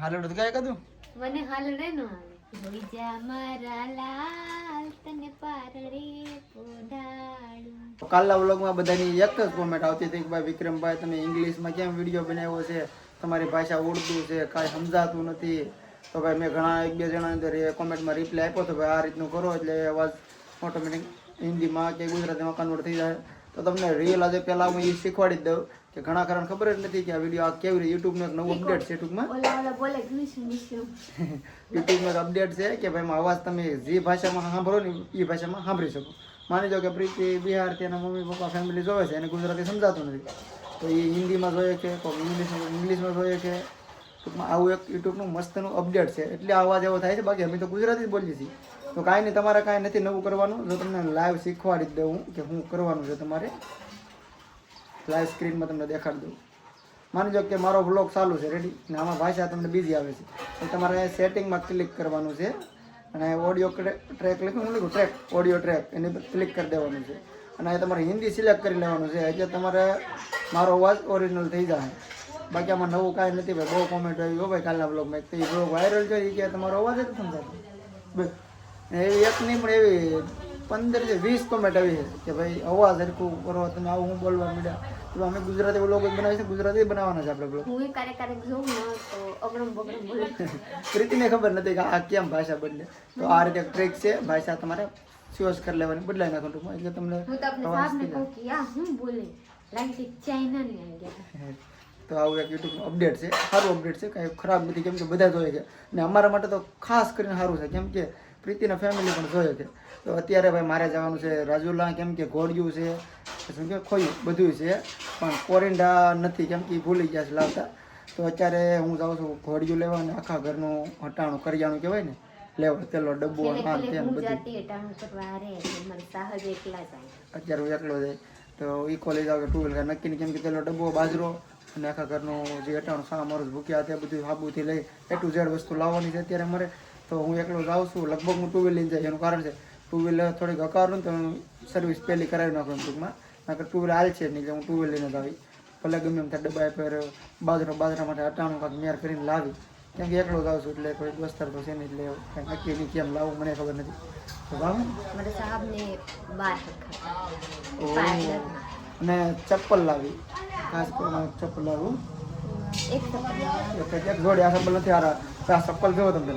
હાલડું ગાય કદું? મને હાલડે નો આવે. હોઈ જા મારા લાલ તને પારડે પોઢાડું. કાલના વ્લોગમાં બધાની એક જ કોમેન્ટ આવતી હતી કે ભાઈ વિક્રમભાઈ તમે ઇંગ્લિશમાં કેમ વીડિયો બનાવ્યો છે? તમારી ભાષા ઉર્દુ છે કાંઈ સમજાતું નથી. તો ભાઈ મેં ઘણા એક બે જણા અંદર એ કોમેન્ટમાં રિપ્લાય આપ્યો તો ભાઈ આ રીતનું કરો એટલે અવાજ ઓટોમેટિક હિન્દીમાં કે ગુજરાતીમાં કન્વર્ટ થઈ જાય. તો તમને રિયલ આજે પહેલાં હું એ શીખવાડી જ દઉં. કે ઘણા કારણ ખબર જ નથી કે આ વીડિયો આ કેવી રીતે યુટ્યુબનો એક નવું અપડેટ છે ટૂંકમાં? યુટ્યુબનો એક અપડેટ છે કે ભાઈ એમાં અવાજ તમે જે ભાષામાં સાંભળો ને એ ભાષામાં સાંભળી શકો. માની લો કે પ્રીતિ બિહાર તેના મમ્મી પપ્પા ફેમિલી જોવે છે અને ગુજરાતી સમજાતું નથી. તો એ હિન્દીમાં જોઈએ છે કોઈ ઇંગ્લિશમાં ઇંગ્લિશમાં જોઈએ છે. ટૂંકમાં આવું એક યુટ્યુબનું મસ્તનું અપડેટ છે. એટલે અવાજ એવો થાય છે બાકી અમે તો ગુજરાતી જ બોલીએ છીએ. તો કાંઈ નહીં તમારે કાંઈ નથી નવું કરવાનું. જો તમને લાઈવ શીખવાડી જ દઉં કે શું કરવાનું છે તમારે લાઈવ સ્ક્રીનમાં તમને દેખાડી દઉં. માની કે મારો બ્લોગ ચાલુ છે રેડી અને આમાં ભાષા તમને બીજી આવે છે. તમારે સેટિંગમાં ક્લિક કરવાનું છે. અને ઓડિયો ટ્રેક લખ્યું લખ્યું ટ્રેક ઓડિયો ટ્રેક એની પર ક્લિક કરી દેવાનું છે. અને એ તમારે હિન્દી સિલેક્ટ કરી લેવાનું છે. એટલે તમારે મારો અવાજ ઓરિજિનલ થઈ જાય બાકી આમાં નવું કાંઈ નથી, ભાઈ, બહુ કોમેન્ટ આવી ભાઈ, કાલના બ્લોગમાં તો એ બ્લોગ વાયરલ છે એ કે તમારો અવાજ જ સમજાતો. એવી એક નહીં પણ એવી પંદરથી વીસ કોમેન્ટ આવી છે કે ભાઈ, અવાજ હરખું કરો, તમે આવું હું બોલવા માંડ્યા. તો અમે ગુજરાતી બ્લોગ જ બનાવી ગુજરાતી બનાવવાના છે આપણે બ્લોગ હું ક્યારેક ક્યારેક જોઉં ને તો અગડમ બગડમ બોલે. પ્રીતિને ખબર નથી કે આ કેમ ભાષા બદલે. તો આ રીતે ટ્રેક છે. ભાષા તમારે સ્યોસ કરી લેવાની બદલાઈ નાખો ટૂંકમાં. એટલે તમને હું તો આપણે સાહેબને કહું કે આ હું બોલે. લાઈક ચાઇના ની આવી ગયા તો આવું એક યુટ્યુબ અપડેટ છે. સારું અપડેટ છે. કાંઈ ખરાબ નથી. કેમ કે બધા જોઈએ છે અને અમારા માટે તો ખાસ કરીને સારું છે. કેમ કે પ્રીતિના ફેમિલી પણ જોઈએ છે તો અત્યારે ભાઈ મારે જવાનું છે રાજુલા કેમ કે ઘોડિયું છે શું કે ખોયું બધું છે. પણ કોરિંડા નથી કેમ કે ભૂલી ગયા છે લાવતા. તો અત્યારે હું જાઉં છું ઘોડિયું લેવા અને આખા ઘરનું હટાણું કરિયાણું કહેવાય ને લેવા તેલો ડબ્બો આમ તેમ બધું અત્યારે હું એકલો જાય તો એ કોલેજ આવે ટુ વ્હીલર નક્કી કેમ કે પેલો ડબ્બો બાજરો અને આખા ઘરનું જે અટાણું સામ મારું ભૂખ્યા તે બધું સાબુથી લઈ એ ટુ ઝેડ વસ્તુ લાવવાની છે અત્યારે મારે. તો હું એકલો જાઉં છું લગભગ હું ટુ વ્હીલ લઈને જાય એનું કારણ છે ટુ વ્હીલર થોડીક અકારું તો સર્વિસ પહેલી કરાવી નાખું એમ ટૂંકમાં. નકર ટુ વ્હીલર હાલ છે નહીં કે હું ટુ વ્હીલર લઈને જ આવી. ભલે ગમે એમ ડબ્બા પર બાજરો બાજરા માટે અટાણું કાંક મેર કરીને લાવી. કેમ કે એકલો જાઉં છું એટલે કોઈ દોસ્તાર તો છે નહીં એટલે કાંઈ નક્કી નહીં કેમ લાવું મને ખબર નથી. તો અને ચપ્પલ લાવી. ખાસ કરીને ચપ્પલ લાવું. એક જોડી આ ચપ્પલ નથી આ ચપ્પલ જોવો તમે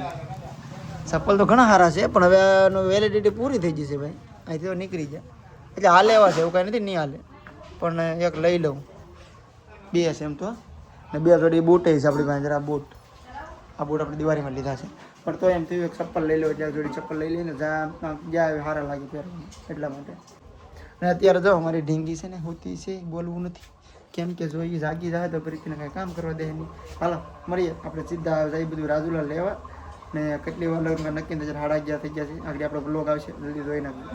ચપ્પલ તો ઘણા સારા છે, પણ હવે આનું વેલિડિટી પૂરી થઈ જશે ભાઈ. અહીંથી તો નીકળી જાય એટલે હાલે એવા છે, એવું કાંઈ નથી, નહીં હાલે. પણ એક લઈ લઉં. બે છે એમ તો ને બે જોડી બૂટ છે, આપણી પાસે, જરા બૂટ આ બૂટ આપણે દિવાળીમાં લીધા છે. પણ તો એમ થયું, એક ચપ્પલ લઈ લો જ્યાં જોડી ચપ્પલ લઈ લઈને જ્યાં જ્યાં સારા લાગે પહેરવાનું એટલા માટે. અને અત્યારે જો, અમારી ઢીંગી છે ને, હોતી છે બોલવું નથી. કેમ કે જો એ જાગી જાય તો પ્રીતિને કાંઈ કામ કરવા દે નહીં. હાલો, મળીએ, આપણે સીધા જાય બધું રાજુલા લેવા. ને કેટલી વાર લગ્ન નક્કી નથી સાડા અગિયાર થઈ ગયા છે, આગળ આપણો બ્લોગ આવશે, જલ્દી જોઈ નાખજો.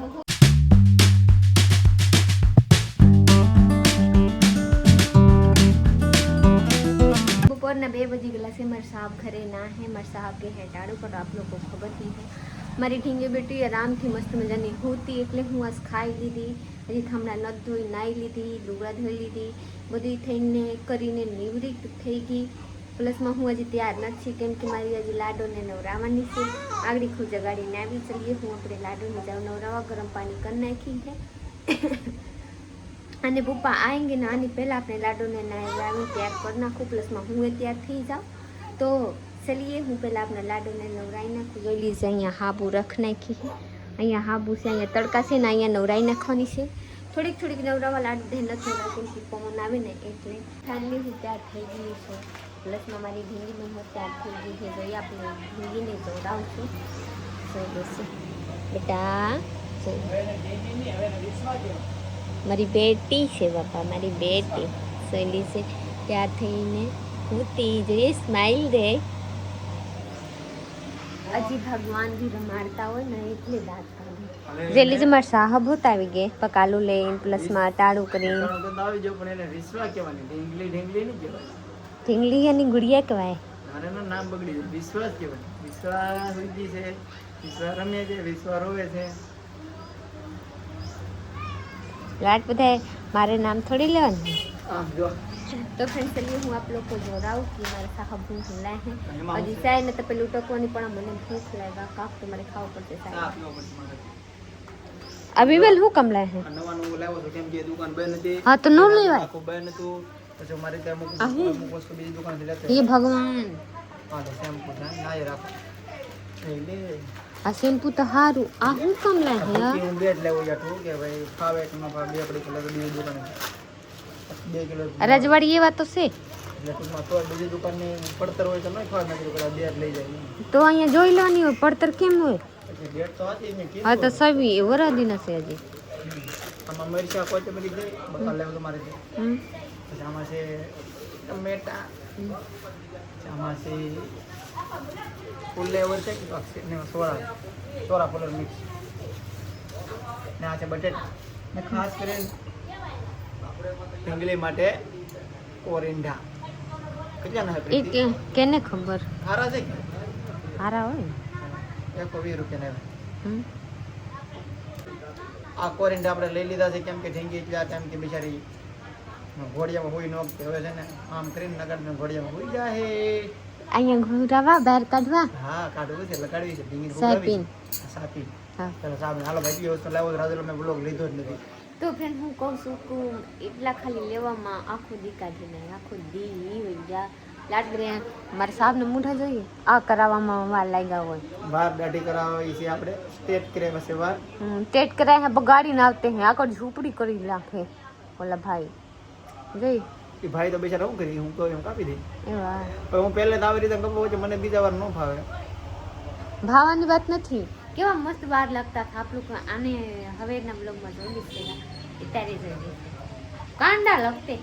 બપોરના બે બજી ગયેલા છે, મારા સાહેબ ઘરે ના હે મારા સાહેબ કે હેટાડું પણ આપ લોકો ખબર નહીં મારી ઢીંગી બેટી આરામથી મસ્ત મજાની હોતી, એટલે હું આજ ખાઈ લીધી. હજી હમણાં નથ ધોઈ નાહી લીધી લુગડા ધોઈ લીધી. બધી થઈને કરીને નિવૃત્ત થઈ ગઈ. પ્લસમાં હું હજી તૈયાર નથી, કેમ કે મારી હજી લાડોને નવરાવાની છે. આગળ ખુજ જગાડીને આવી ચલીએ. હું આપણે લાડોને જાઉં નવરાવા, ગરમ પાણી કરી નાખી છે. અને પપ્પા આવીને ને આની પહેલાં આપણે લાડુને નાવી તૈયાર કરી નાખું. પ્લસમાં હું એ તૈયાર થઈ જાઉં. તો ચલીએ. હું પહેલાં આપણે લાડુને નવરાઈ નાખું. જોઈ લીધે અહીંયા હાબુ રખ નાખી અહીંયા હાબુ છે, અહીંયા તડકા છે ને અહીંયા નવરાઈ નાખવાની છે. થોડીક થોડીક નવરાવા લાડુ નથી નવરા કેમ કે પવન આવે ને એટલે ઠંડી હું તૈયાર થઈ ગઈ છે. પ્લસમાં મારી ભીંડી પણ તૈયાર થઈ ગઈ છે જોઈએ આપણે ભીંડીને જોડાવું છું જોઈ લેશે બેટા મારી બેટી છે બાપા મારી બેટી સહેલી છે ત્યાર થઈને હોતી જોઈએ સ્માઇલ રે હજી ભગવાન બી રમાડતા હોય ને એટલે દાંત કાઢે જેલી જે મારા સાહબ હોત આવી ગયે પકાલું લઈને પ્લસમાં ટાળું કરીને આવી જાવ પણ એને વિશ્વા કહેવાની ઢીંગલી ઢીંગલી નહીં કહેવાય ઢીંગલી એની ગુડિયા કહેવાય મારે એનું નામ બગડી ગયું વિશ્વાસ કહેવાય વિશ્વા સુઈ છે વિશ્વા રમે છે વિશ્વા રોવે છે રાત બધાએ મારે નામ થોડી લેવાનું આમ જો तो फ्रेंड्स चलिए હું આપ લોકો को જોડાઉં કે મારા સાહબ ભૂખ લાય હે એમાં હજી ચાય ને તો પેલું ટકવાની પણ મને ભૂખ લાગ્યા કાક તો મારે ખાવું પડશે ચા ચાય પીવો પડશે મારે. અભી વેલ હું કમ લાય હે એ નો પછી અમારે ત્યાં અમુક અમુક વસ્તુ બીજી દુકાનથી લેતો હે ભગવાન. હા તો શેમ્પુ છે ના એ રાખો. એ આ શેમ્પુ તો હારું. આ હું કમ લાગે હું બે જ લેવું જાતું કે ભાઈ ફાવે કે ન ફાવે બે આપણી કિલો તો બીજી દુકાને બે કિલો રજવાડી એ વાત તો છે તો અહીંયા જોઈ લેવાની હોય પડતર કેમ હોય? હા તો સવી વરાદી હજી. મરચા કોથમરી છે લેવું તમારે હમ. પછી આમાં છે ટમેટા આમાં છે ફુલેવર છે કે અક્ષર ને સોળા સોરા ફુલર મિક્સ. ને આ છે બટેટા. ને ખાસ કરીને ઢીંગલી માટે ઓરિંડા કેટલા કેને ખબર? હારા છે હારા હોય એકસો વીસ રૂપિયા આ કોરિંડા આપણે લઈ લીધા છે કેમ કે ઢીંગી એટલા ટાઈમ કે બિચારી ઘોડિયામાં હોઈ ન હવે છે ને આમ કરીને નગાડીને ઘોડિયામાં હોઈ જાય અહીંયા ઘોરાવા બહાર કાઢવા? હા કાઢવું છે લગાડવી છે ઢીંગી સાપીન. સાપી હા. ચાલો સામે હાલો ભાઈ બીજી વસ્તુ લાવો? રાજેલો મેં બ્લોગ લીધો જ નથી. તો ફ્રેન્ડ હું કહું છું કે એટલા ખાલી લેવામાં આખો દી કાઢી નહીં આખો દી હોય જા. લાડ રે મારા સાહેબને મૂઠા જોઈએ. આ કરાવવામાં વાર લાગ્યા હોય. બાર દાઢી કરાવી છે આપણે. સ્ટેટ કરાય હે બગાડીને આવતે હે. આખો ઝૂંપડી કરી નાખે. ઓલા ભાઈ. જોઈ એ ભાઈ તો બેચારા શું કરી હું કહું એમ કાપી દઈ એવા પણ હું પહેલે તો આવી રીતે કપો છે મને બીજા વાર ન ફાવે. ભાવાની વાત નથી. કેવા મસ્ત વાર લાગતા થાપલું આપ આને હવેના બ્લોગમાં જોઈ લીધેલા અત્યારે જોઈ કાંડા લગતે.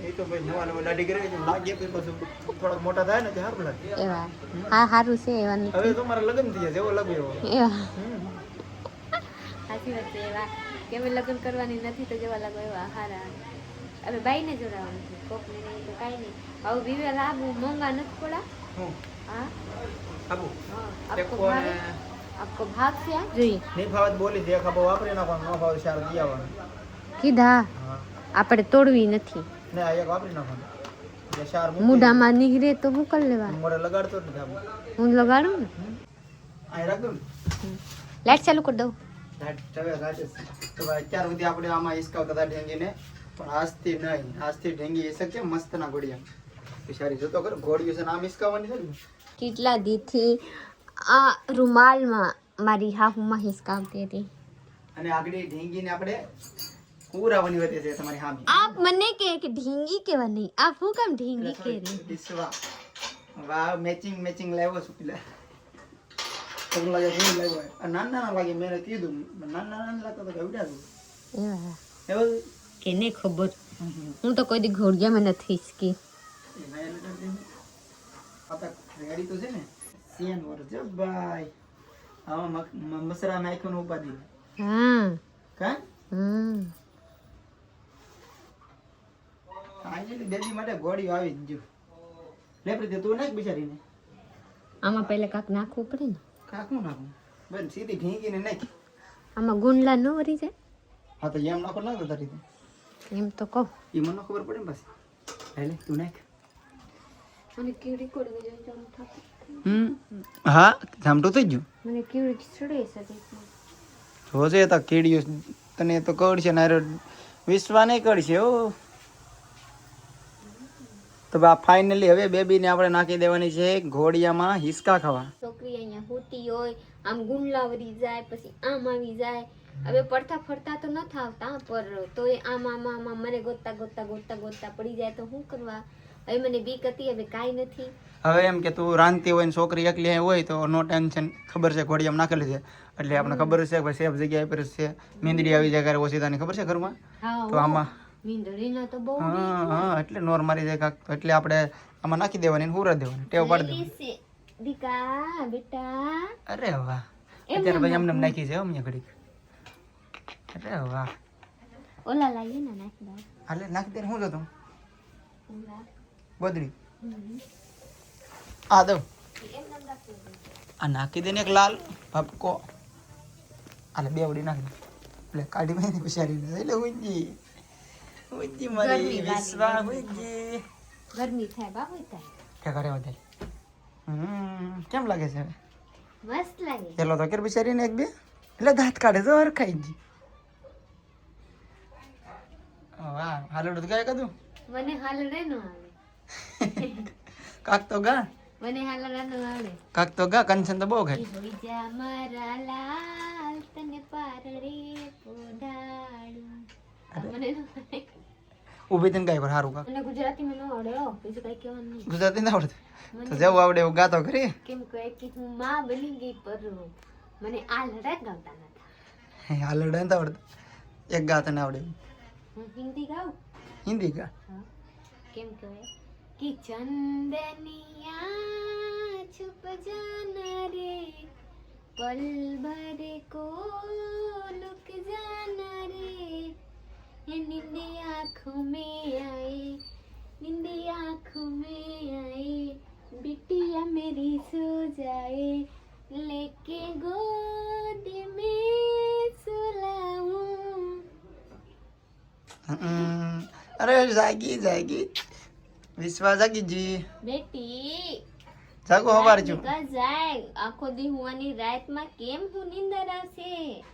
એ તો ભાઈ નવા નવા દાઢી કરી લાગે પછી પાછું થોડાક મોટા થાય ને તે સારું લાગે. એવા હા સારું છે એવા હવે તો મારા લગ્ન થઈ જશે એવો લાગે એવો. સાચી વાત. છે એવા. કે લગ્ન કરવાની નથી તો જેવા લાગો એવા હારા. હવે બાઈને જોડાવાનું છે કોકને નહીં તો કાંઈ નહીં હવે વિવેલ આબુ મોંઘા નથી પડા હું હા આબુ હા એક આપકો કોને ભાવે આપકો ભાગ છે આ? જોઈએ નહીં ફાવે તો બોલી દે ખબર વાપરી નાખવાનું ન ફાવે તો ચાર દી આવવાનું કીધા હા આપણે તોડવી નથી ને આ એક વાપરી નાખવાનું એટલે ચાર મૂકી મૂઢામાં નીકળે તો હું કરી લેવા મોઢે લગાડતો જ નથી આબુ હું લગાડું ને અહીં રાખ દઉં ને લાઈટ ચાલુ કરી દઉં લાઈટ હવે લાગે છે. તો ભાઈ અત્યાર સુધી આપણે આમાં હિસકાવતા હતા ઢેંગીને પણ આજથી નહીં આજથી ઢેંગી એ છે મસ્ત ના ઘોડિયા. બિચારી જોતો કર ઘોડિયું છે નામ હિસકાવાની છે ને? કેટલા દીથી આ રૂમાલમાં મારી હાહુમાં હિસકાવતી હતી. અને આગળ ઢેંગીને આપણે કુરાવાની વધે છે તમારી હામી. આપ મને કે કે ઢીંગી કેવા નહીં? આપ હું કામ ઢીંગી કે રે વિશ્વા વાહ મેચિંગ મેચિંગ લાવ્યો છું પેલા. તમને લાગે હું લાવ્યો નાના નાના લાગે મેં કીધું. નાના નાના લાગતા તો કેવડા એવા. એવું? કેને ખબર. હું તો કોઈ દી ઘોડિયામાં નથી હિસકી રેડી તો છે ને. સીએન વર ભાઈ. આમાં મસરા નાખ્યો ને ઉપાધિ. હા. કા? હમ. ફાઇનલી બેબી માટે ગોળી આવી જ લે પ્રીતિ તું નાખ બિચારીને. આમાં પહેલા કાંક નાખવું પડે ને. કાકું નાખું? બેન સીધી ઢીંગીને નાખ. આમાં ગુંડલા ન વરી જાય. હા તો એમ નાખો નાખો તારી. એમ તો કહું. એ મને ખબર પડે ને પાછી. લે તું નાખ. મને કેવડી જોઈએ તો હમ? હા જામટું થઈ ગયું. મને કેવડી ચડે શકે જોજે તો. કેડીઓ તને તો કડશે ને વિશ્વા નહીં કડશે ઓ તો બા ફાઇનલી હવે બેબીને આપણે નાખી દેવાની છે ઘોડિયામાં હિસકા ખાવા. છોકરી અહીંયા હોતી હોય આમ ગુંડલા વરી જાય પછી આમ આવી જાય હવે પડતા ફરતા તો ન આવતા પર તો આમ આમ આમ આમ મને ગોતતા ગોતતા ગોતતા ગોતતા પડી જાય તો શું કરવા? હવે મને બીક હતી હવે કાંઈ નથી. હવે એમ કે તું રાંધતી હોય ને છોકરી એકલી હોય તો નો ટેન્શન ખબર છે ઘોડી એમ નાખેલી છે. એટલે આપણે ખબર છે કે સેફ જગ્યાએ પર છે. મીંદડી આવી જાય ઘરે ઓછી ખબર છે ઘરમાં? તો આમાં મીંદડીના તો બહુ હા હા એટલે નોર મારી જાય કાંક એટલે આપણે આમાં નાખી દેવાની હુરા દેવાની ટેવ પાડી દેવાની. દીકા બેટા. અરે વાહ. અત્યારે નાખી. છે અમને ઘડીક. અરે વાહ. ઓલા લાવીએ ને નાખી દઉં હાલે નાખી દે શું જોતું? ઓલા. આ દઉં આ નાખી દે ને એક લાલ ભપકો. આલે બે વડી નાખી દે. એટલે કાઢી મેં હોશિયારી એટલે ઉજી ગરમી મારી વિશ્વા ગરમી. ગરમી થાય બાબુ થાય કે કરે વધારે? હમ કેમ લાગે છે મસ્ત લાગે. પેલો તો કેર બિચારીને એક બે. એટલે દાંત કાઢે તો હરખાઈ જી વાહ હાલડું તો ગાય કદું મને હાલડે નો આવે કાક તો ગા. મને હાલડા નો આવે કાક તો ગા કંચન તો બહુ ગાય. જા મારા લાલ તને પારડે પોઢાડું આ મને. ઊભી થઈને ગાય પર સારું કાક. મને ગુજરાતીમાં નો આવડે હો. બીજું કઈ કહેવાનું નહીં. ગુજરાતી ના આવડે તો. જેવું આવડે એવું ગાતો કરી કેમ કહે કે હું માં બની ગઈ પર મને આ લડા ગાવતા નતા હાલડે નથી આવડતું. એક ગાતા ને આવડે. હું હિન્દી ગાઉં હિન્દી ગા हाँ, કેમ કહે કે ચંદનિયા છુપ જાના રે પલ ભરે કો લુક જાના રે ये नींदे आँखों में आए नींदे आँखों में आए बिटिया मेरी सो जाए लेके गोद में અરે જાગી જાગી. વિશ્વા જાગી જી. બેટી. જાગો હવાર જો દીકા જાય. આખો દી હુવાની રાતમાં કેમ હું નીંદર આવશે?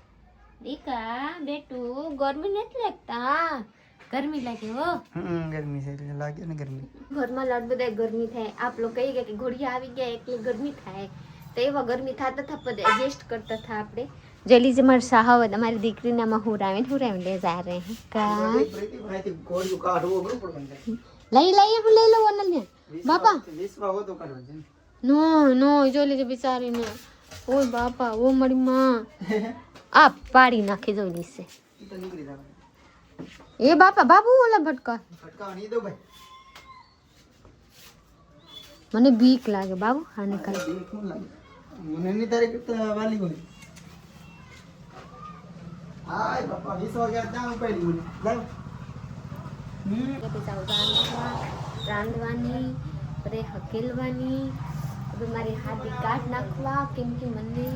દીકા બેટુ ગરમી નથી લાગતા? ગરમી લાગે હો. હમ ગરમી છે લાગે ને ગરમી. ઘરમાં લાડ બધા ગરમી થાય. આપ લોકો કહી ગયા કે ઘોડિયા આવી ગયા એટલે ગરમી થાય. તો એવા ગરમી થતા થા એડજસ્ટ કરતા થા આપણે. જલ્દી से હુરાવીને હુરાવીને લે જા રહે હે કા ગોળિયું કાઢવું અઘરું પડે મને. લઈ લઈએ હું લઈ લઉં અનલ્ય બાપા. નો નો જો લેજે બિચારીને ઓય બાપા ઓ મારી માં આ પાડી નાખી નીકળી જવાનું. એ બાપા બાબુ ઓલા ભટકા મને બીક લાગે બાબુ હા લાગે? મને ની તારે વાલી હોય Ay, પૈસા ઉતારવા રાંધવાની અરે હકેલવાની હવે મારી હાથી કાઢ નાખવા કેમ કે મને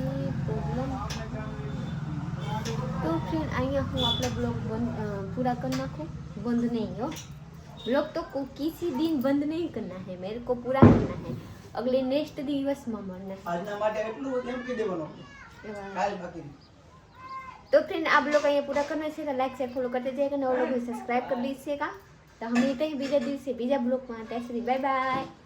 પ્રોબ્લેમ તો ફ્રેન્ડ અહીંયા હું આપણો બ્લોગ બંધ પૂરા કરી નાખું બંધ નહીં હો બ્લોગ તો કિસી દિન બંધ નહીં કરના હે મેરે કો પૂરા કરના હે અગલે નેક્સ્ટ દિવસમાં મળના આજના માટે એટલું એમ કે દેવાનો કાલ બાકી तो फ्रेंड आप लोग का ये पूरा करना चाहिए लाइक शेयर फॉलो करते जाएगा और लोग सब्सक्राइब कर लीजिएगा तो हम मिलते हैं बीजा दिन से बीजा ब्लॉग में आते हैं बाय बाय